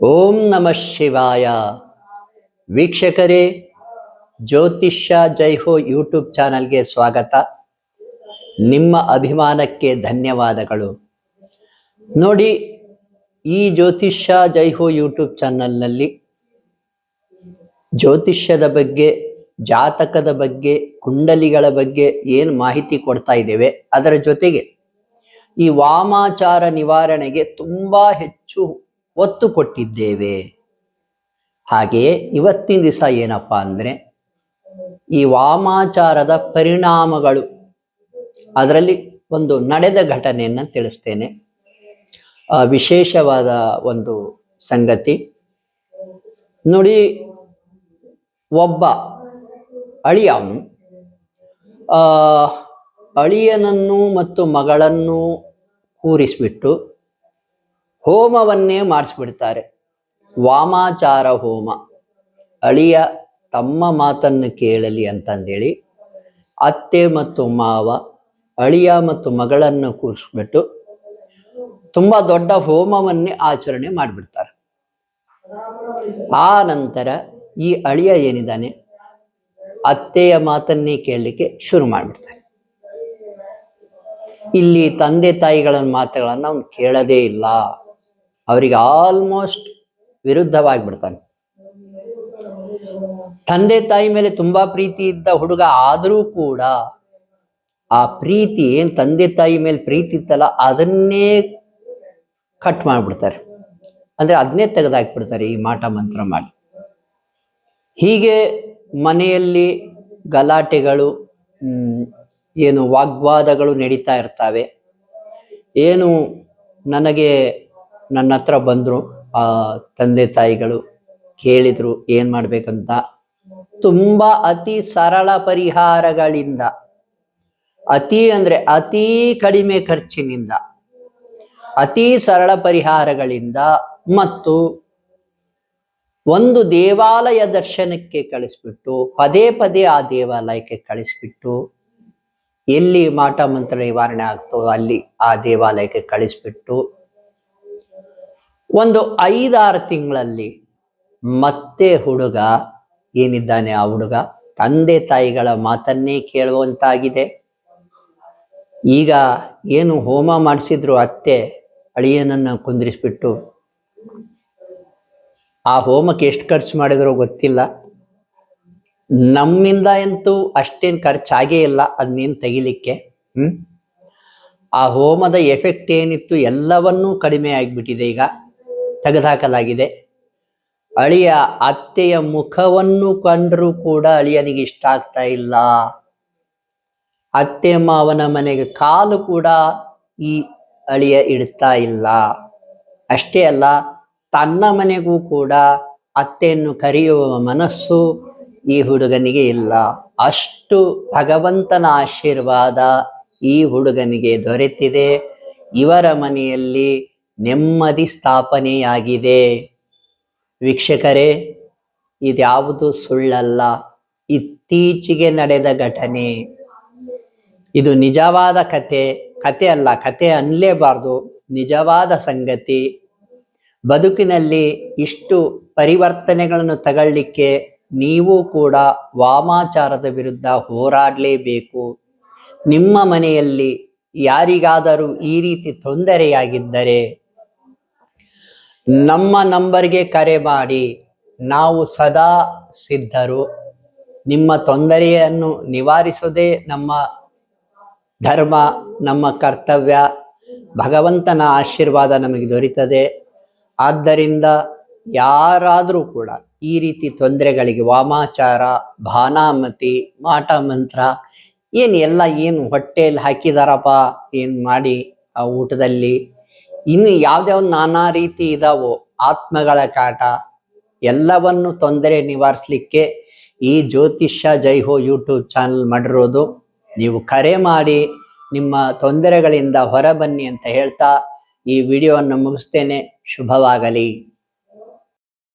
ಓಂ ನಮಃ ಶಿವಾಯ. ವೀಕ್ಷಕರೇ, ಜ್ಯೋತಿಷ್ಯ ಜೈ ಹೋ ಯೂಟ್ಯೂಬ್ ಚಾನಲ್ಗೆ ಸ್ವಾಗತ. ನಿಮ್ಮ ಅಭಿಮಾನಕ್ಕೆ ಧನ್ಯವಾದಗಳು. ನೋಡಿ, ಈ ಜ್ಯೋತಿಷ್ಯ ಜೈ ಹೋ ಯೂಟ್ಯೂಬ್ ಚಾನಲ್ನಲ್ಲಿ ಜ್ಯೋತಿಷ್ಯದ ಬಗ್ಗೆ, ಜಾತಕದ ಬಗ್ಗೆ, ಕುಂಡಲಿಗಳ ಬಗ್ಗೆ ಏನು ಮಾಹಿತಿ ಕೊಡ್ತಾ ಇದ್ದೇವೆ, ಅದರ ಜೊತೆಗೆ ಈ ವಾಮಾಚಾರ ನಿವಾರಣೆಗೆ ತುಂಬಾ ಹೆಚ್ಚು ಒತ್ತು ಕೊಟ್ಟಿದ್ದೇವೆ ಹಾಗೆಯೇ ಇವತ್ತಿನ ದಿವಸ ಏನಪ್ಪ ಅಂದರೆ, ಈ ವಾಮಾಚಾರದ ಪರಿಣಾಮಗಳು, ಅದರಲ್ಲಿ ಒಂದು ನಡೆದ ಘಟನೆಯನ್ನು ತಿಳಿಸ್ತೇನೆ. ವಿಶೇಷವಾದ ಒಂದು ಸಂಗತಿ. ನೋಡಿ, ಒಬ್ಬ ಅಳಿಯಂ ಅಳಿಯನನ್ನು ಮತ್ತು ಮಗಳನ್ನು ಕೂರಿಸ್ಬಿಟ್ಟು ಹೋಮವನ್ನೇ ಮಾಡಿಸ್ಬಿಡ್ತಾರೆ. ವಾಮಾಚಾರ ಹೋಮ. ಅಳಿಯ ತಮ್ಮ ಮಾತನ್ನು ಕೇಳಲಿ ಅಂತಂದೇಳಿ ಅತ್ತೆ ಮತ್ತು ಮಾವ ಅಳಿಯ ಮತ್ತು ಮಗಳನ್ನು ಕೂರಿಸ್ಬಿಟ್ಟು ತುಂಬ ದೊಡ್ಡ ಹೋಮವನ್ನೇ ಆಚರಣೆ ಮಾಡಿಬಿಡ್ತಾರೆ. ಆ ನಂತರ ಈ ಅಳಿಯ ಏನಿದ್ದಾನೆ? ಅತ್ತೆಯ ಮಾತನ್ನೇ ಕೇಳಲಿಕ್ಕೆ ಶುರು ಮಾಡಿಬಿಡ್ತಾರೆ ಇಲ್ಲಿ ತಂದೆ ತಾಯಿಗಳ ಮಾತುಗಳನ್ನು ಅವನು ಕೇಳದೇ ಇಲ್ಲ. ಅವರಿಗೆ ಆಲ್ಮೋಸ್ಟ್ ವಿರುದ್ಧವಾಗಿ ವಿರುದ್ಧವಾಗಿಬಿಡ್ತಾನೆ. ತಂದೆ ತಾಯಿ ಮೇಲೆ ತುಂಬಾ ಪ್ರೀತಿ ಇದ್ದ ಹುಡುಗ ಆದರೂ ಕೂಡ ಆ ಪ್ರೀತಿ ಏನ್ ತಂದೆ ತಾಯಿ ಮೇಲೆ ಪ್ರೀತಿ ಇತ್ತಲ್ಲ ಅದನ್ನೇ ಕಟ್ ಮಾಡಿಬಿಡ್ತಾರೆ. ಅಂದ್ರೆ ಅದನ್ನೇ ತೆಗೆದಾಕ್ಬಿಡ್ತಾರೆ ಈ ಮಾಟ ಮಂತ್ರ ಮಾಡಿ. ಹೀಗೆ ಮನೆಯಲ್ಲಿ ಗಲಾಟೆಗಳು ಏನು ವಾಗ್ವಾದಗಳು ನಡೀತಾ ಇರ್ತವೆ. ಏನು ನನಗೆ ನನ್ನ ಹತ್ರ ಬಂದರು ತಂದೆ ತಾಯಿಗಳು ಕೇಳಿದ್ರು ಏನು ಮಾಡಬೇಕಂತ. ತುಂಬಾ ಅತಿ ಸರಳ ಪರಿಹಾರಗಳಿಂದ, ಅತಿ ಅಂದ್ರೆ ಅತಿ ಕಡಿಮೆ ಖರ್ಚಿನಿಂದ, ಅತಿ ಸರಳ ಪರಿಹಾರಗಳಿಂದ ಮತ್ತು ಒಂದು ದೇವಾಲಯ ದರ್ಶನಕ್ಕೆ ಕಳಿಸ್ಬಿಟ್ಟು, ಪದೇ ಪದೇ ಆ ದೇವಾಲಯಕ್ಕೆ ಕಳಿಸ್ಬಿಟ್ಟು, ಎಲ್ಲಿ ಮಾಟ ಮಂತ್ರ ನಿವಾರಣೆ ಆಗ್ತೋ ಅಲ್ಲಿ ಆ ದೇವಾಲಯಕ್ಕೆ ಕಳಿಸ್ಬಿಟ್ಟು ಒಂದು ಐದಾರು ತಿಂಗಳಲ್ಲಿ ಮತ್ತೆ ಹುಡುಗ ಏನಿದ್ದಾನೆ ಆ ಹುಡುಗ? ತಂದೆ ತಾಯಿಗಳ ಮಾತನ್ನೇ ಕೇಳುವಂತಾಗಿದೆ. ಈಗ ಏನು ಹೋಮ ಮಾಡಿಸಿದ್ರು ಅತ್ತೆ ಅಳಿಯನನ್ನು ಕುಂದಿರಿಸ್ಬಿಟ್ಟು, ಆ ಹೋಮಕ್ಕೆ ಎಷ್ಟು ಖರ್ಚು ಮಾಡಿದ್ರೋ ಗೊತ್ತಿಲ್ಲ. ನಮ್ಮಿಂದ ಅಂತೂ ಅಷ್ಟೇನು ಖರ್ಚಾಗೇ ಇಲ್ಲ ಅದನ್ನೇನು ತೆಗಿಲಿಕ್ಕೆ, ಹ್ಮ್? ಆ ಹೋಮದ ಎಫೆಕ್ಟ್ ಏನಿತ್ತು ಎಲ್ಲವನ್ನೂ ಕಡಿಮೆ ಆಗಿಬಿಟ್ಟಿದೆ ಈಗ. ತೆಗೆದುಹಾಕಲಾಗಿದೆ. ಅಳಿಯ ಅತ್ತೆಯ ಮುಖವನ್ನು ಕಂಡರೂ ಕೂಡ ಅಳಿಯನಿಗೆ ಇಷ್ಟ ಆಗ್ತಾ ಇಲ್ಲ. ಅತ್ತೆ ಮಾವನ ಮನೆಗೆ ಕಾಲು ಕೂಡ ಈ ಅಳಿಯ ಇಡ್ತಾ ಇಲ್ಲ. ಅಷ್ಟೇ ಅಲ್ಲ, ತನ್ನ ಮನೆಗೂ ಕೂಡ ಅತ್ತೆಯನ್ನು ಕರೆಯುವ ಮನಸ್ಸು ಈ ಹುಡುಗನಿಗೆ ಇಲ್ಲ. ಅಷ್ಟು ಭಗವಂತನ ಆಶೀರ್ವಾದ ಈ ಹುಡುಗನಿಗೆ ದೊರೆತಿದೆ. ಇವರ ಮನೆಯಲ್ಲಿ ನೆಮ್ಮದಿ ಸ್ಥಾಪನೆಯಾಗಿದೆ. ವೀಕ್ಷಕರೇ, ಇದ್ಯಾವುದು ಸುಳ್ಳಲ್ಲ. ಇತ್ತೀಚೆಗೆ ನಡೆದ ಘಟನೆ. ಇದು ನಿಜವಾದ ಕತೆ ಕತೆ ಅಲ್ಲ, ಕತೆ ಅನ್ನಲೇಬಾರ್ದು ನಿಜವಾದ ಸಂಗತಿ. ಬದುಕಿನಲ್ಲಿ ಇಷ್ಟು ಪರಿವರ್ತನೆಗಳನ್ನು ತಗೊಳ್ಳಿಕ್ಕೆ ನೀವು ಕೂಡ ವಾಮಾಚಾರದ ವಿರುದ್ಧ ಹೋರಾಡಲೇಬೇಕು. ನಿಮ್ಮ ಮನೆಯಲ್ಲಿ ಯಾರಿಗಾದರೂ ಈ ರೀತಿ ತೊಂದರೆಯಾಗಿದ್ದರೆ ನಮ್ಮ ನಂಬರ್ಗೆ ಕರೆ ಮಾಡಿ. ನಾವು ಸದಾ ಸಿದ್ಧರು. ನಿಮ್ಮ ತೊಂದರೆಯನ್ನು ನಿವಾರಿಸೋದೇ ನಮ್ಮ ಧರ್ಮ, ನಮ್ಮ ಕರ್ತವ್ಯ. ಭಗವಂತನ ಆಶೀರ್ವಾದ ನಮಗೆ ದೊರೀತದೆ. ಆದ್ದರಿಂದ ಯಾರಾದರೂ ಕೂಡ ಈ ರೀತಿ ತೊಂದರೆಗಳಿಗೆ ವಾಮಾಚಾರ, ಭಾನಾಮತಿ ಮಾಟ ಮಂತ್ರ ಏನು ಎಲ್ಲ ಏನು ಹೊಟ್ಟೆಯಲ್ಲಿ ಹಾಕಿದಾರಪ್ಪ, ಏನು ಮಾಡಿ ಆ ಊಟದಲ್ಲಿ. ಇನ್ನು ಯಾವ್ದ್ಯಾವ್ ನಾನಾ ರೀತಿ ಇದಾವೋ. ಆತ್ಮಗಳ ಕಾಟ, ಎಲ್ಲವನ್ನು ತೊಂದರೆ ನಿವಾರಿಸ್ಲಿಕ್ಕೆ ಈ ಜ್ಯೋತಿಷ್ಯ ಜೈ ಹೋ ಯೂಟ್ಯೂಬ್ ಚಾನಲ್ ಮಾಡಿರೋದು. ನೀವು ಕರೆ ಮಾಡಿ, ನಿಮ್ಮ ತೊಂದರೆಗಳಿಂದ ಹೊರಬನ್ನಿ ಅಂತ ಹೇಳ್ತಾ ಈ ವಿಡಿಯೋವನ್ನು ಮುಗಿಸ್ತೇನೆ. ಶುಭವಾಗಲಿ.